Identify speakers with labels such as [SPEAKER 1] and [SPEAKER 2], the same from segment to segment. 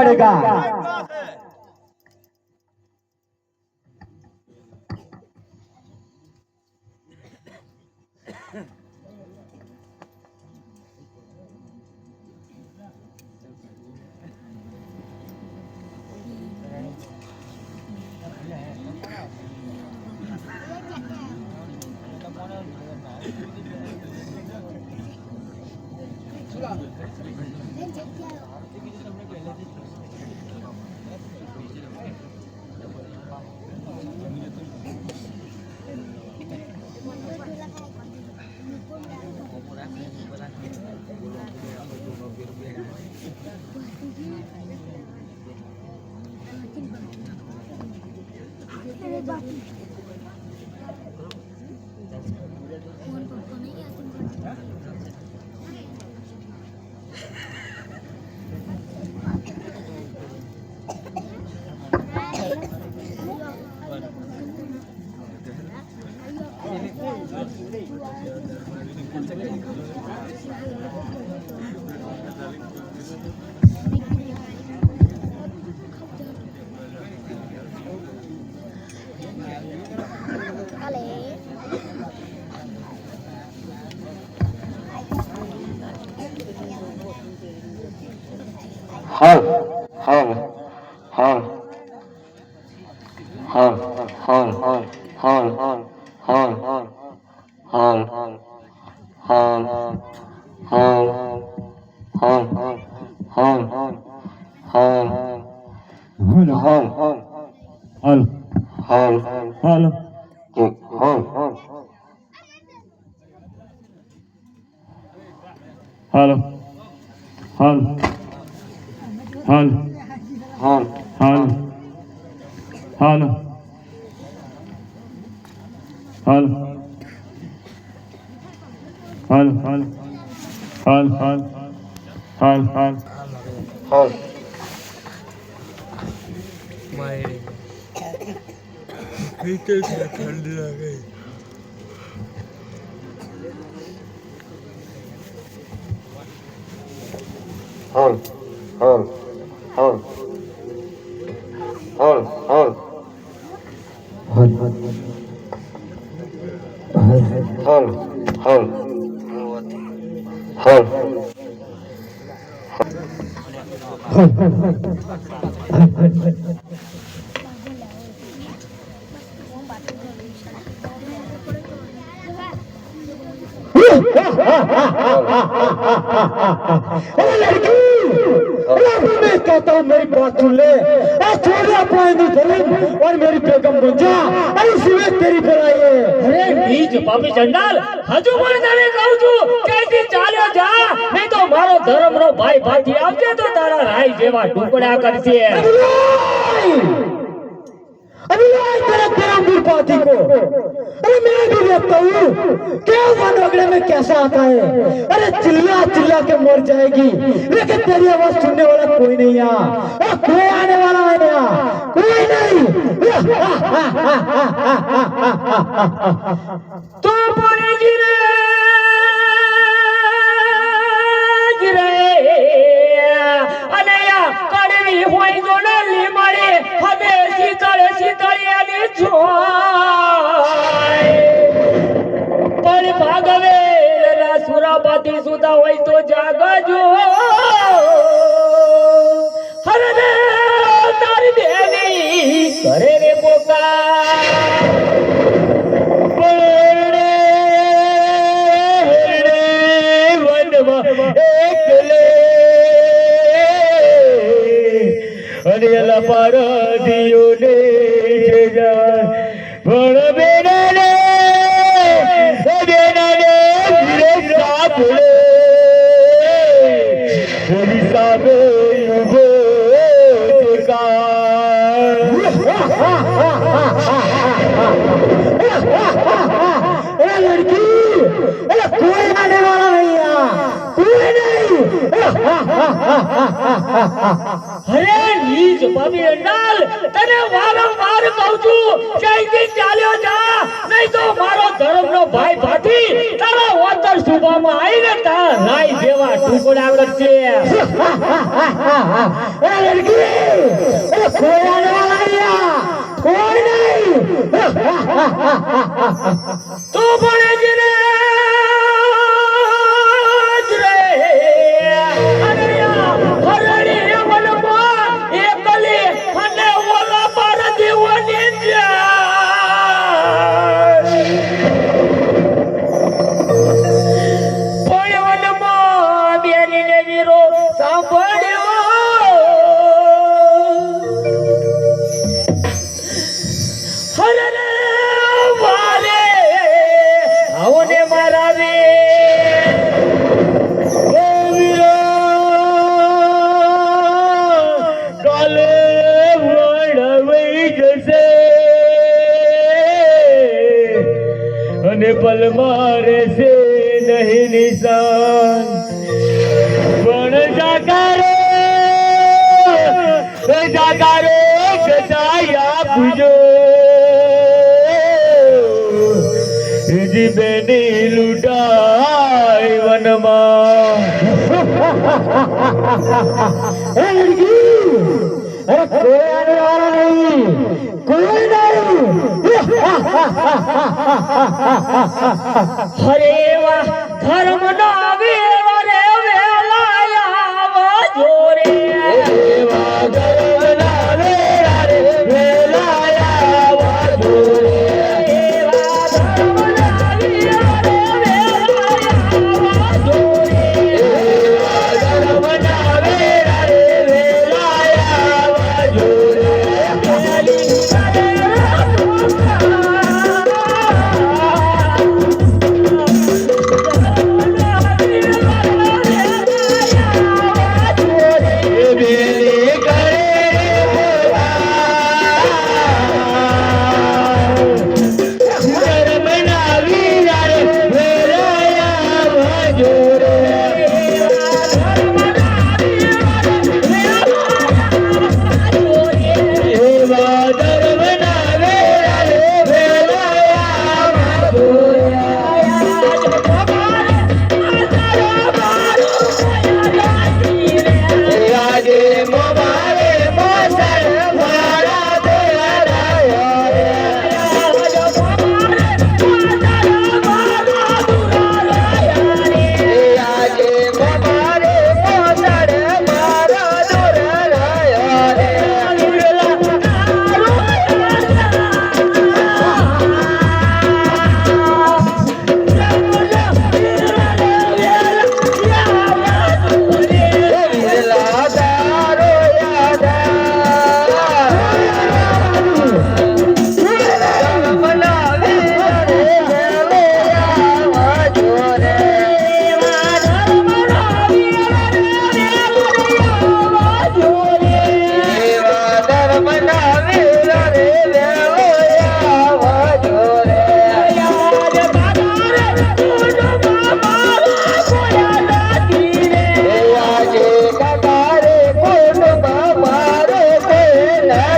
[SPEAKER 1] पड़ेगा Yeah.
[SPEAKER 2] হল
[SPEAKER 1] হল হল হল হল হল হল হল হল হল
[SPEAKER 2] হল হল ঠান্ড লাগে হল হল हल हल हल
[SPEAKER 1] ओ लड़की मैं कहता हूँ मेरी बात सुन ले अरे छोड़ दे अपना हिंदू धर्म और मेरी बेगम बन जा अरे सिवे तेरी बुराई है
[SPEAKER 3] અરે નીચ પાપી ચંડાલ હજુ પણ તને કહું છું ક્યાંથી ચાલ્યો જા નહીં તો મારો ધર્મનો ભાઈ ભાજી આવશે તો તારા રાઈ જેવા ટુકડા કરશે
[SPEAKER 1] बहू क्या मनोगड़े में कैसा आता है? अरे चिल्ला चिल्ला के मर जाएगी। लेकिन तेरी आवाज़ सुनने वाला कोई नहीं यहाँ कोई आने वाला है यहाँ कोई नहीं। तो पूरी गिरे गिरे। अरे या कड़वी हुई तो जोड़ली मरे। हमें शीतल शीतल यानी छोड़ सुरापाती सुद्धा तो जाग.
[SPEAKER 3] અરે નીચ ભમી અંડાલ તને વારંવાર કહું છું કે ચાલ્યો જા નહીં તો મારો ધર્મનો ભાઈ ભાટી તારા ઓતર સુભામાં આવીને તારા રાય જેવા
[SPEAKER 2] ટુકડા કરશે
[SPEAKER 3] એ લડકી કોયા ના લાગ્યા કોઈ નહીં.
[SPEAKER 2] તો પણ એ नहीं निशान पण जाकारो जाकारो सजाया पूजो जीवे नी लुटाय वनमा
[SPEAKER 3] अरे कोई आने वाला नहीं कोई नहीं हरे ધર્મનો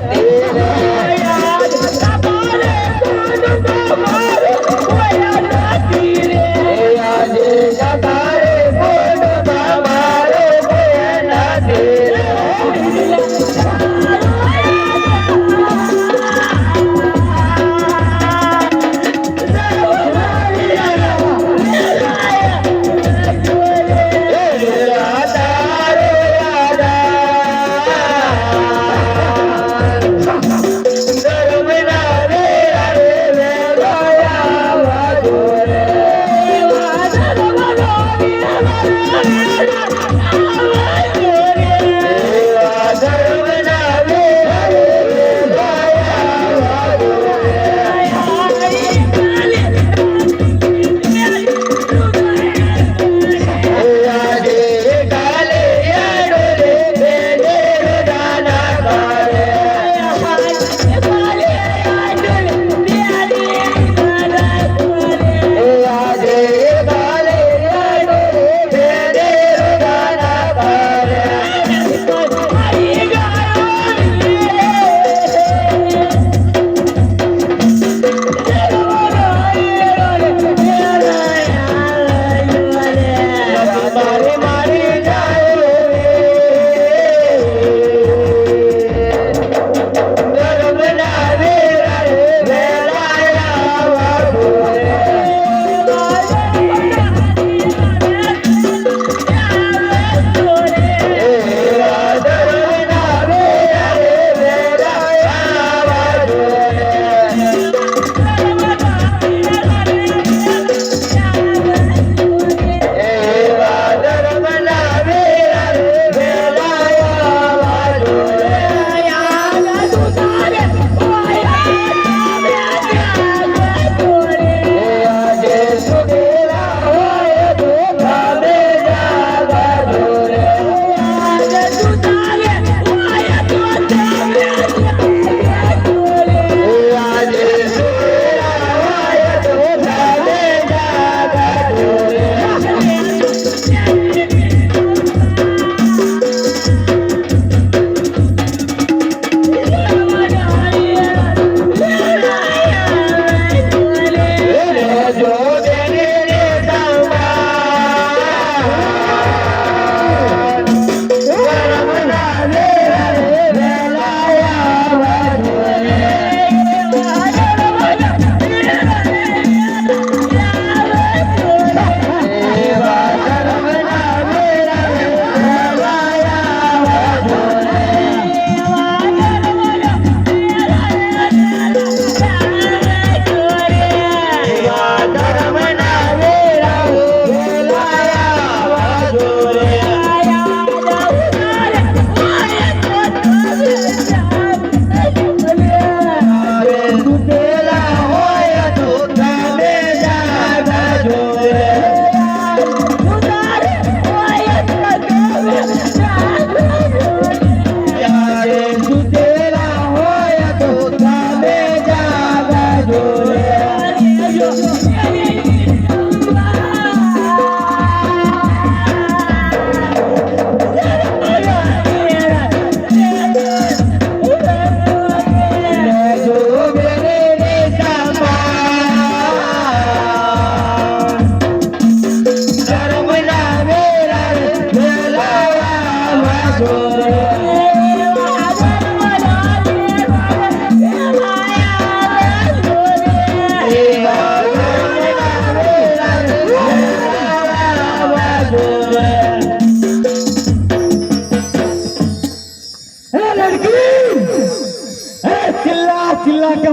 [SPEAKER 3] tere Yeah!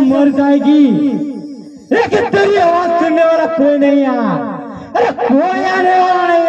[SPEAKER 3] मर जाएगी। लेकिन तेरी आवाज़ सुनने वाला कोई नहीं यहाँ अरे कोई आने वाला नहीं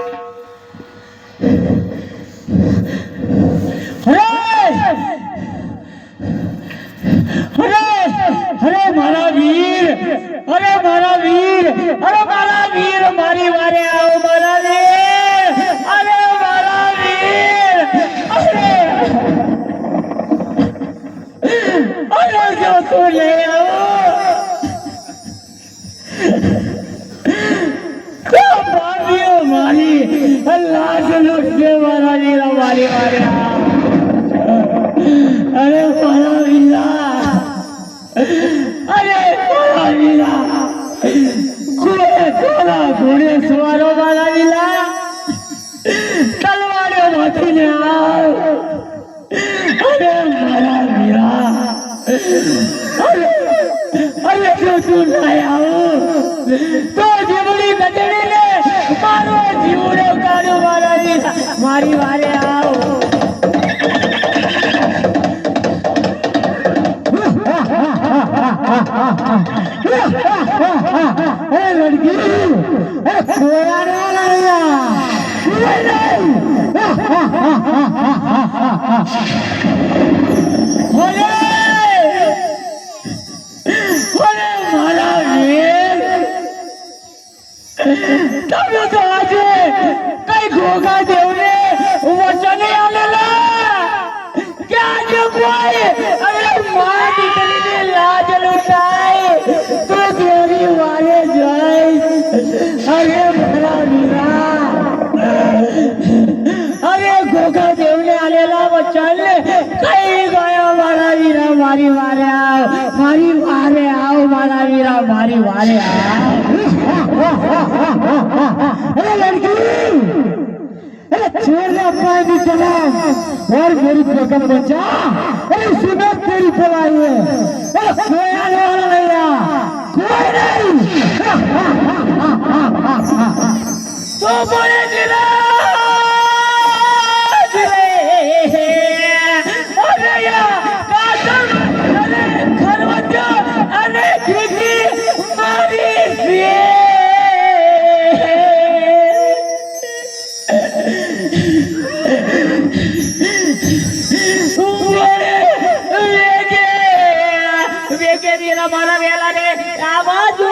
[SPEAKER 3] અરે મારા વીરા ઘોડે ઘોડા ઘોડે સવારો મારા વીરા તલવારે વાંચીને આવ અરે મારા વીરા અરે અરે જો તું ના આવો તો लड़की अरे कोई आने बना मेरा भारी वाले अरे लड़की! अरे छोड़ दे अपना भी चला। और मेरी बेगम बच्चा अरे सुबह तेरी पलाई है अरे सोया आने वाला नहीं आ कोई नहीं। तो बोले जिला તમારા વેલા ને આ બાજુ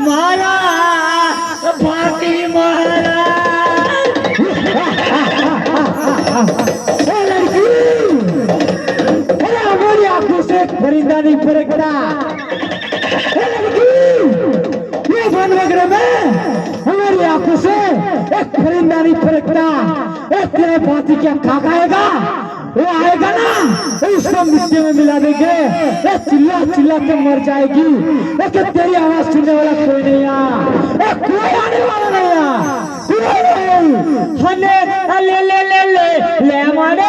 [SPEAKER 3] મારા ફાટી મહારાજ ફરિદાની ફરકડા एक खरीदता एक तेरे भांति क्या खा खाएगा वो आएगा ना? उसको मिट्टी में मिला देंगे। ये चिल्ला चिल्ला के मर जाएगी। लेकिन तेरी आवाज़ सुनने वाला कोई नहीं यहाँ ए, कोई आने वाला नहीं यहाँ कोई नहीं हने ले ले ले ले ले माने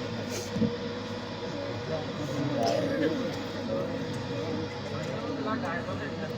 [SPEAKER 3] Thank you.